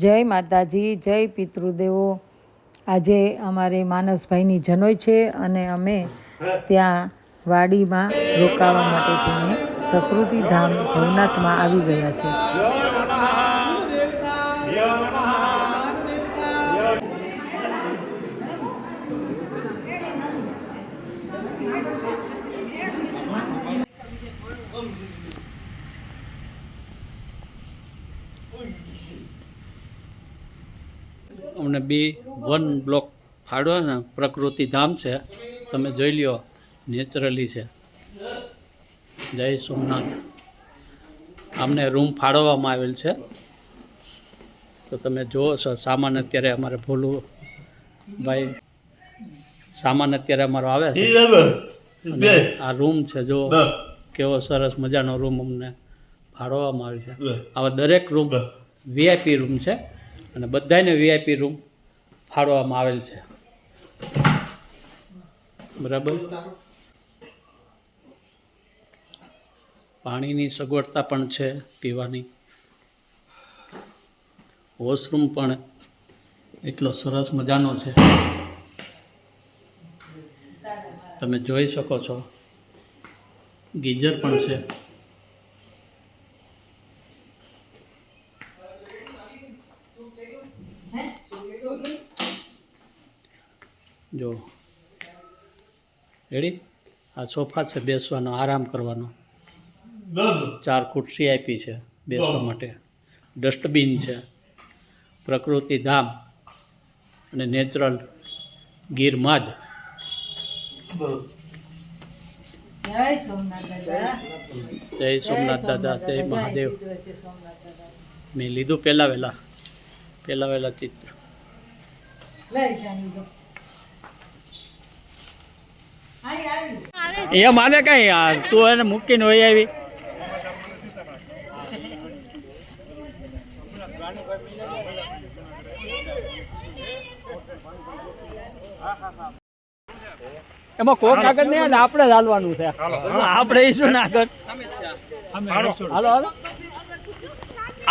જય માતાજી, જય પિતૃદેવો. આજે અમારે માનસભાઈની જનોઈ છે અને અમે ત્યાં વાડીમાં રોકાવા માટે થઈને પ્રકૃતિધામ ભવનાથમાં આવી ગયા છે. અમને બી વન બ્લોક ફાળો ને પ્રકૃતિ ધામ છે. તમે જોઈ લ્યો નેચરલી છે. જય સોમનાથ. અમને રૂમ ફાળવવામાં આવેલ છે. તો તમે જુઓ છો સામાન અત્યારે અમારે ભોલું ભાઈ સામાન અત્યારે અમારો આવે છે. આ રૂમ છે જો કેવો સરસ મજાનો રૂમ અમને ફાળવવામાં આવ્યો છે. આવા દરેક રૂમ વીઆઈપી રૂમ છે. અને બધાને વીઆઈપી રૂમ ફાળવવામાં આવેલ છે. બરાબર? પાણીની સગવડતા પણ છે, પીવાની. વોશરૂમ પણ એટલો સરસ મજાનો છે. તમે જોઈ શકો છો. ગીઝર પણ છે. જો. રેડી આ સોફા છે બેસવાનો આરામ કરવાનો. ચાર ખુરશી આપી છે બેસવા માટે. ડસ્ટબિન છે પ્રકૃતિ ધામ અને નેચરલ ગીર માદ જય સોમનાથ દાદા. જય સોમનાથ દાદા જય મહાદેવ. મેં લીધું પહેલાં વહેલા પહેલાં વહેલા ચિત્ર. એ માને કઈ યાર તું એને મૂકીને હોય આવી. એમાં કોક આગળ નહીં આવે આપણે જ હાલવાનું છે. આપણે ઈશું ને આગળ. હાલો હાલો.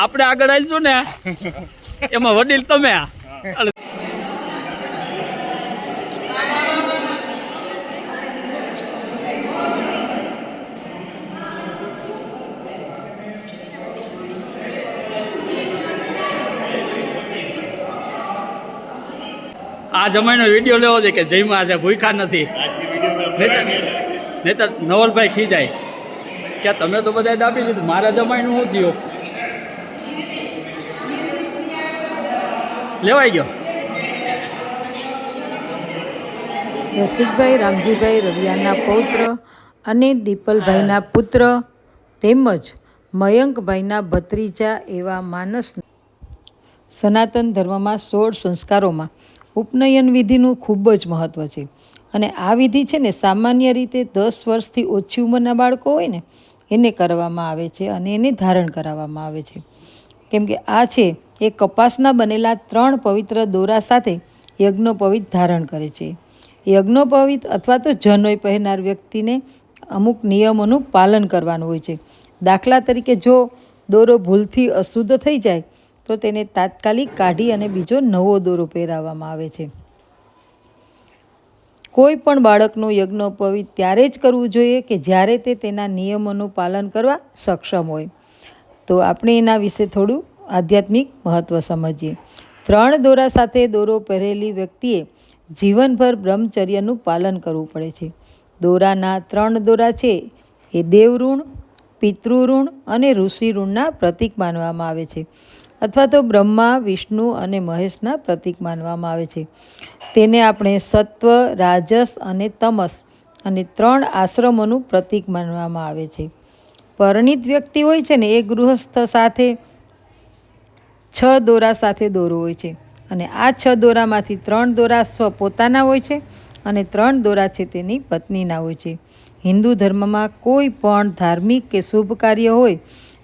આપણે આગળ આવીશું ને. એમાં વડીલ તમે આ જમાઈનો વીડિયો લેવો છે કે જયમાં આજે ભૂખા નથી. નહીતર નવલભાઈ ખીજાય કે તમે તો બધા દાબી લીધું. મારા જમાઈનું શું થયું? લેવાઈ ગયો. રસિકભાઈ રામજીભાઈ રવિયાના પૌત્ર અને દીપલભાઈના પુત્ર તેમજ મયંકભાઈના ભત્રીજા એવા માનસ સનાતન ધર્મમાં સોળ સંસ્કારોમાં ઉપનયન વિધિનું ખૂબ જ મહત્ત્વ છે. અને આ વિધિ છે ને સામાન્ય રીતે દસ વર્ષથી ઓછી ઉંમરના બાળકો હોય ને, એને કરવામાં આવે છે અને એને ધારણ કરાવવામાં આવે છે. કેમ કે આ છે, એ કપાસના બનેલા ત્રણ પવિત્ર દોરા સાથે યજ્ઞોપવિત ધારણ કરે છે. યજ્ઞોપવિત અથવા તો જનોય પહેરનાર વ્યક્તિને અમુક નિયમોનું પાલન કરવાનું હોય છે. દાખલા તરીકે જો દોરો ભૂલથી અશુદ્ધ થઈ જાય તો તેને તાત્કાલિક કાઢી અને બીજો નવો દોરો પહેરાવવામાં આવે છે. કોઈ પણ બાળકનું યજ્ઞોપવિત ત્યારે જ કરવું જોઈએ કે જ્યારે તે તેના નિયમોનું પાલન કરવા સક્ષમ હોય. તો આપણે એના વિશે થોડું આધ્યાત્મિક મહત્ત્વ સમજીએ. ત્રણ દોરા સાથે દોરો પહેરેલી વ્યક્તિએ જીવનભર બ્રહ્મચર્યનું પાલન કરવું પડે છે. દોરાના ત્રણ દોરા છે, એ દેવઋણ, પિતૃઋણ અને ઋષિ ઋણના પ્રતીક માનવામાં આવે છે. અથવા તો બ્રહ્મા, વિષ્ણુ અને મહેશના પ્રતીક માનવામાં આવે છે. તેને આપણે સત્વ, રાજસ અને તમસ અને ત્રણ આશ્રમોનું પ્રતીક માનવામાં આવે છે. પરણિત વ્યક્તિ હોય છે ને, એ ગૃહસ્થ સાથે છ દોરા સાથે દોરો હોય છે. અને આ છ દોરામાંથી ત્રણ દોરા સ્વ પોતાના હોય છે અને ત્રણ દોરા છે તેની પત્નીના હોય છે. હિન્દુ ધર્મમાં કોઈ પણ ધાર્મિક કે શુભ કાર્ય હોય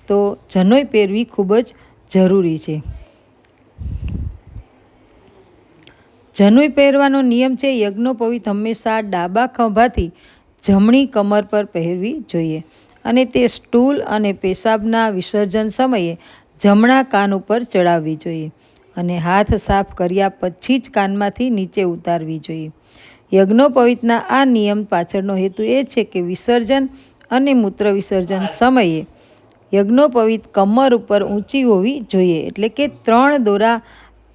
તો જનોઈ પહેરવી ખૂબ જ જરૂરી છે. જનોઈ પહેરવાનો નિયમ છે યજ્ઞોપવિત હંમેશા ડાબા ખંભાથી જમણી કમર પર પહેરવી જોઈએ અને તે સ્ટૂલ અને પેશાબના વિસર્જન સમયે જમણા કાન ઉપર ચડાવવી જોઈએ અને હાથ સાફ કર્યા પછી જ કાનમાંથી નીચે ઉતારવી જોઈએ. યજ્ઞોપવિતના આ નિયમ પાછળનો હેતુ એ છે કે વિસર્જન અને મૂત્ર વિસર્જન સમયે યજ્ઞોપવિત કમર ઉપર ઊંચી હોવી જોઈએ. એટલે કે ત્રણ દોરા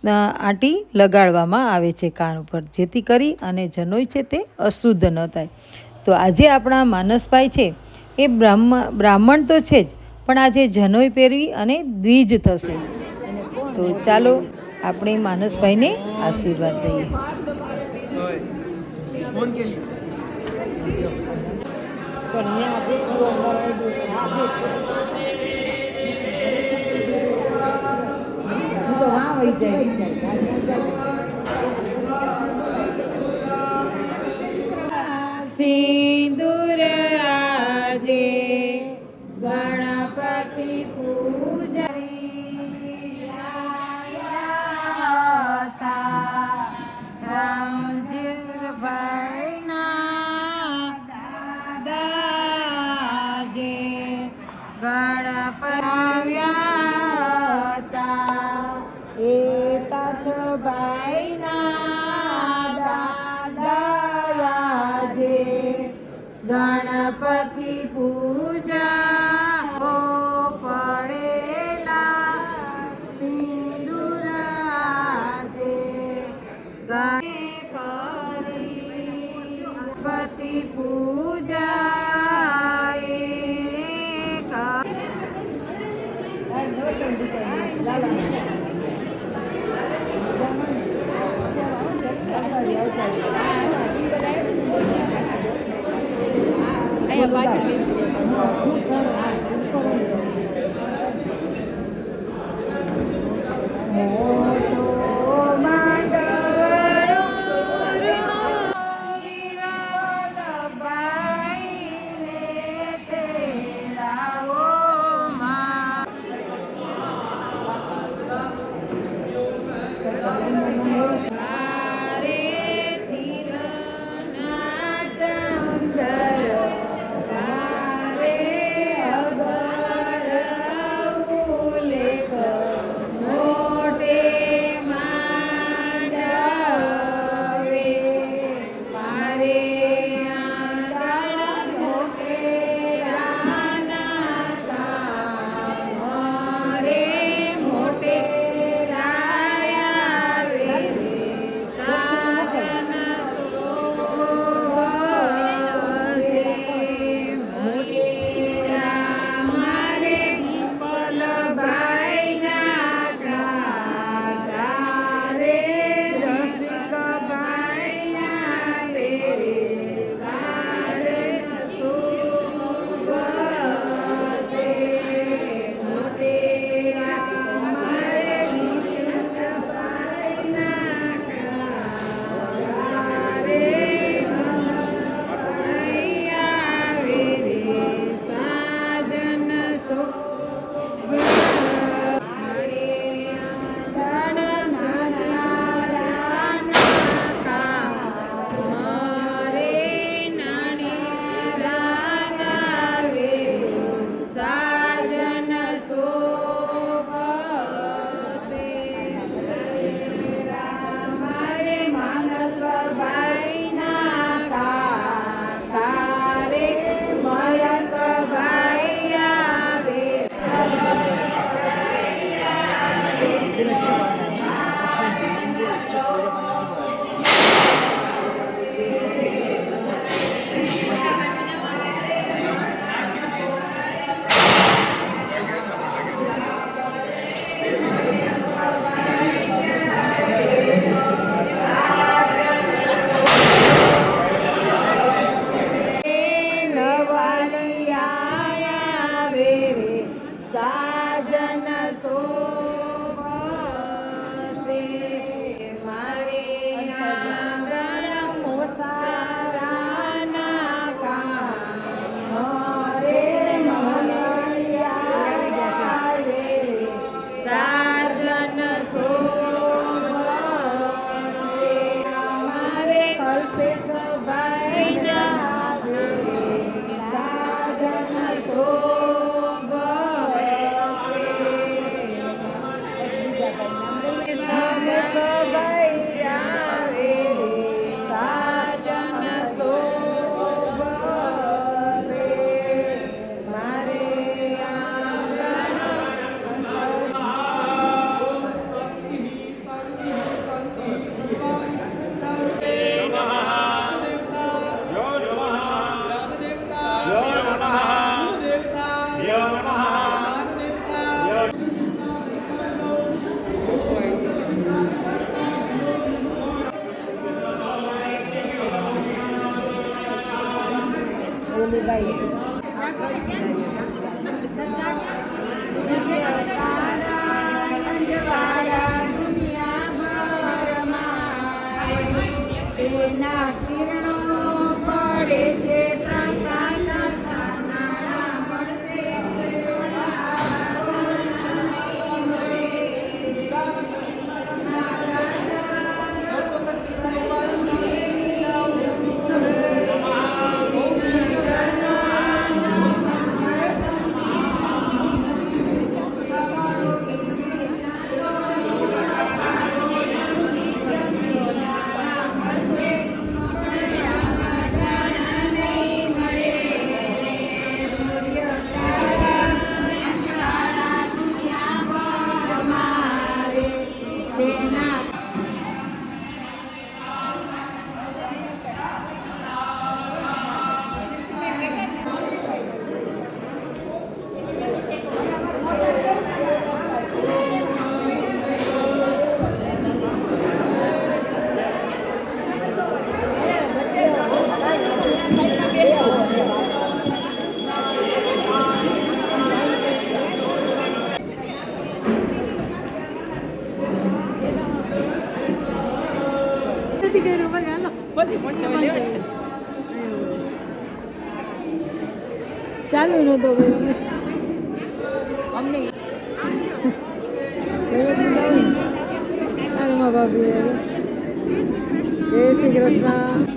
આંટી લગાડવામાં આવે છે કાન ઉપર. જેથી કરી અને જનોઈ છે તે અશુદ્ધ ન થાય. તો આજે આપણા માનસભાઈ છે એ બ્રાહ્મણ બ્રાહ્મણ તો છે જ પણ આજે જનોઈ પહેરવી અને દ્વિજ થશે. તો ચાલો આપણે માનસભાઈને આશીર્વાદ દઈએ. Ahoj, Jessica. Cuiabá de Pesquisa. નથી કર્યું પણ હાલો. પછી પહોંચે ચાલુ નહોતો ગયો અમને જય શ્રી કૃષ્ણ.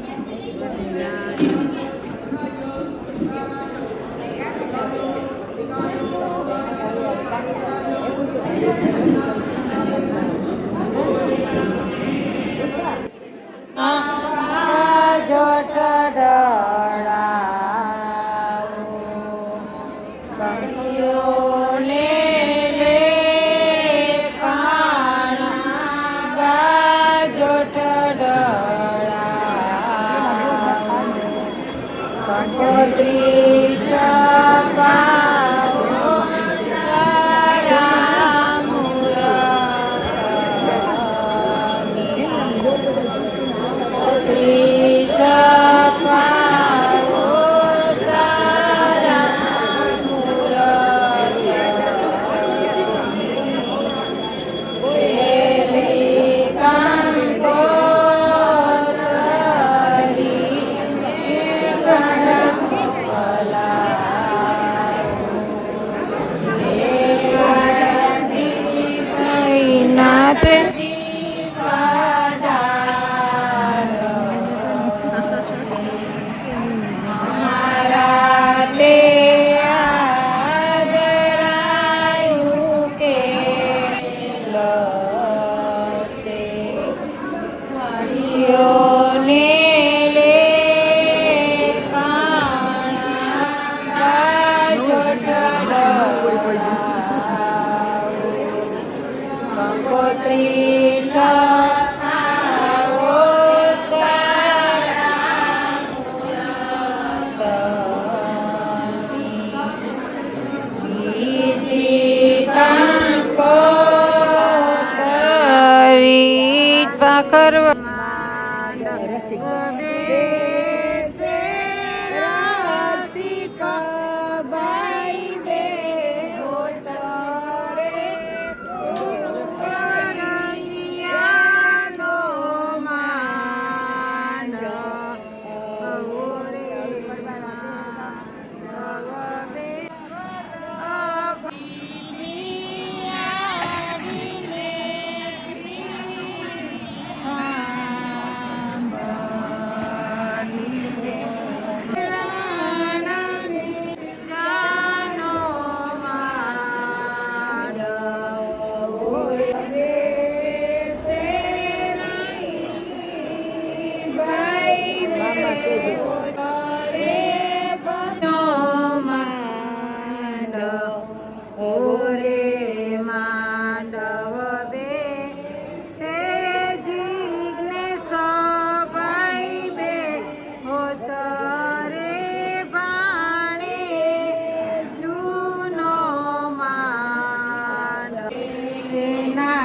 Deus.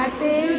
Mateo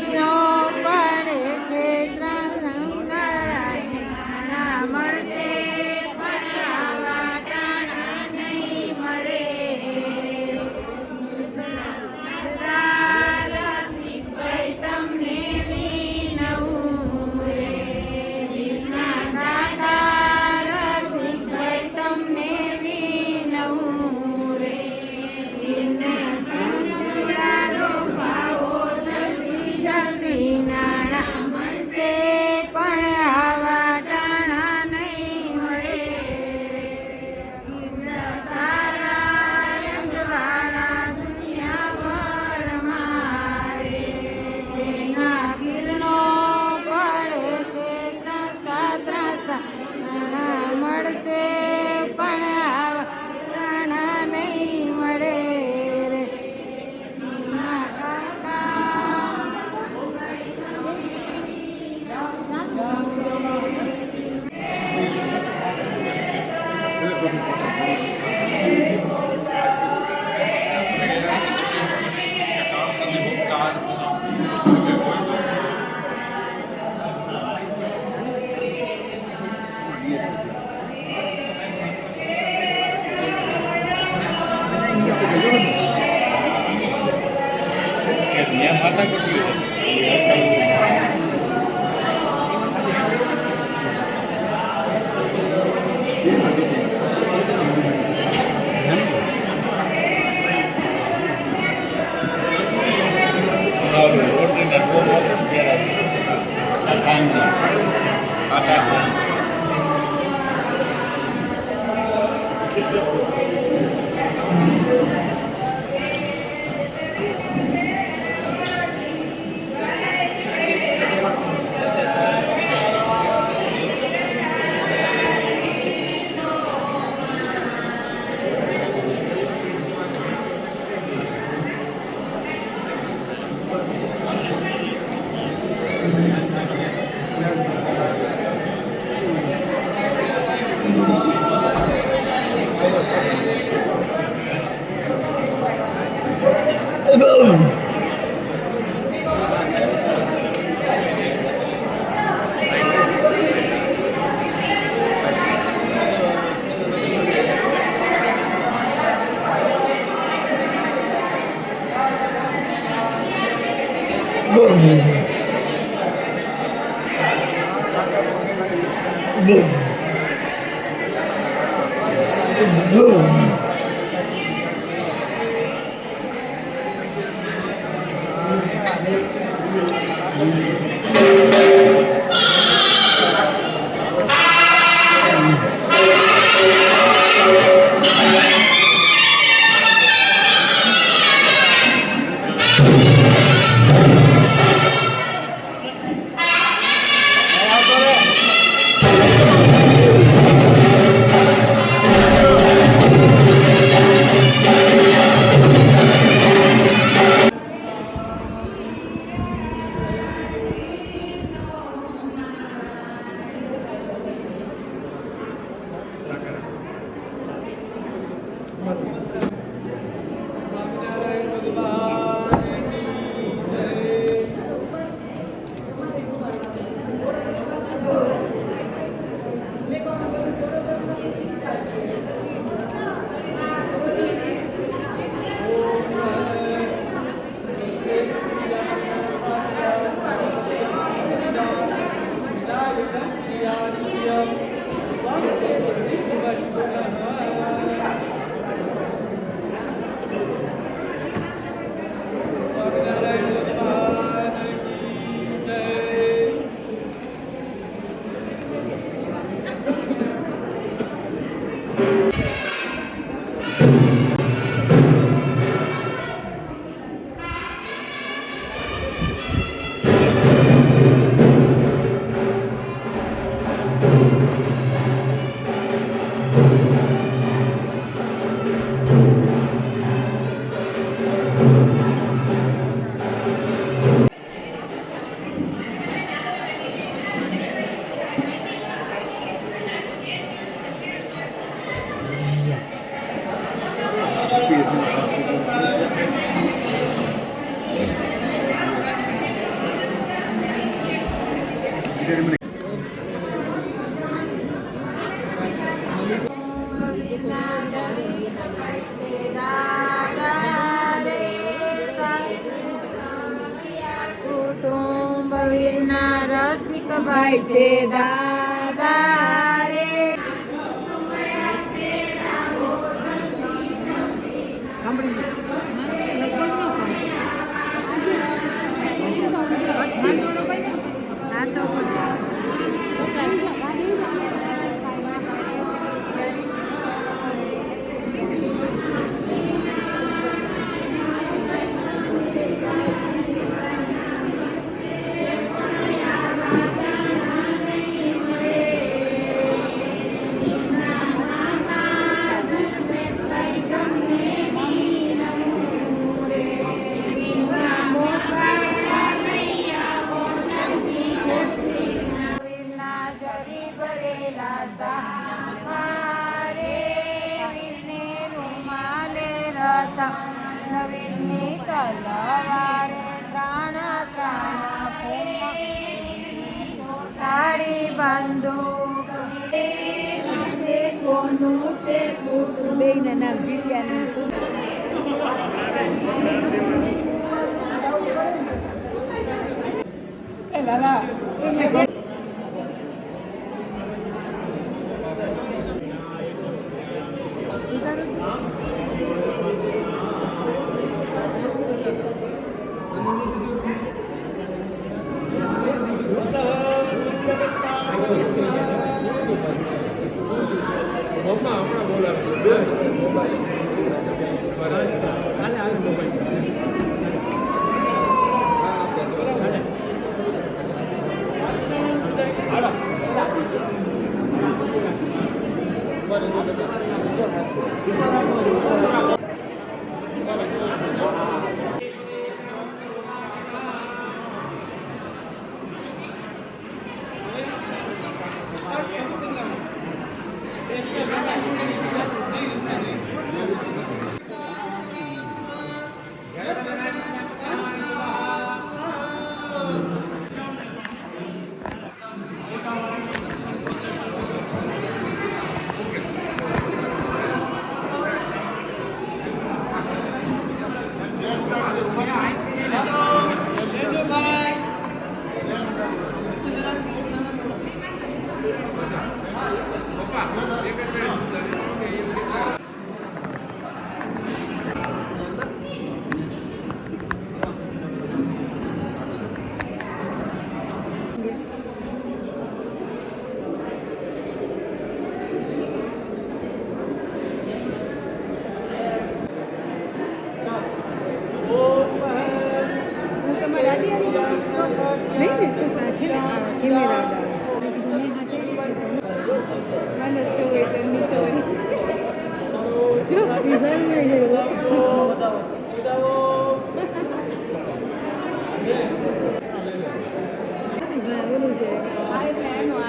રસિક ભાઈ છે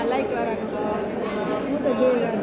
બાઇક વાળાનું. હું તો બે વાર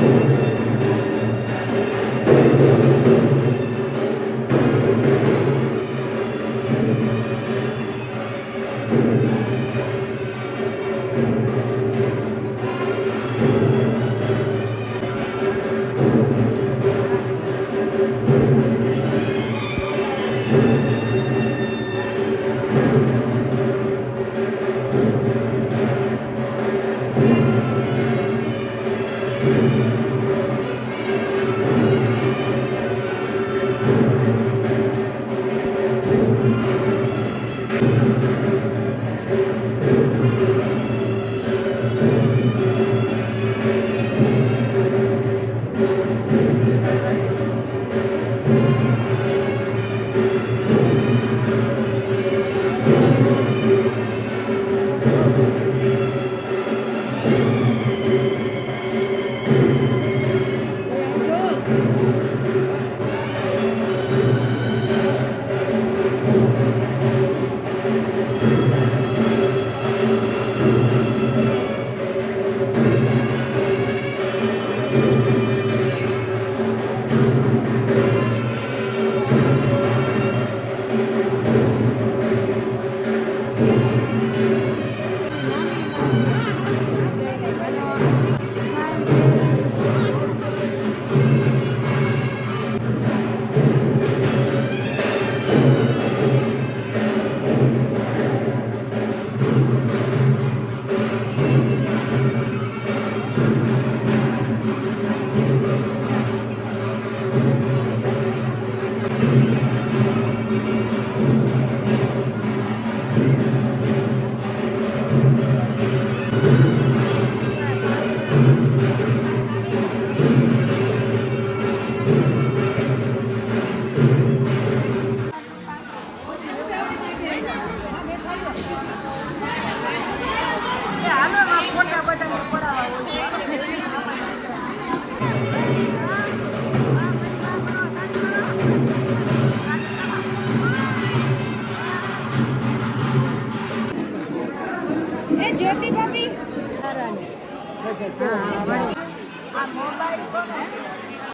એ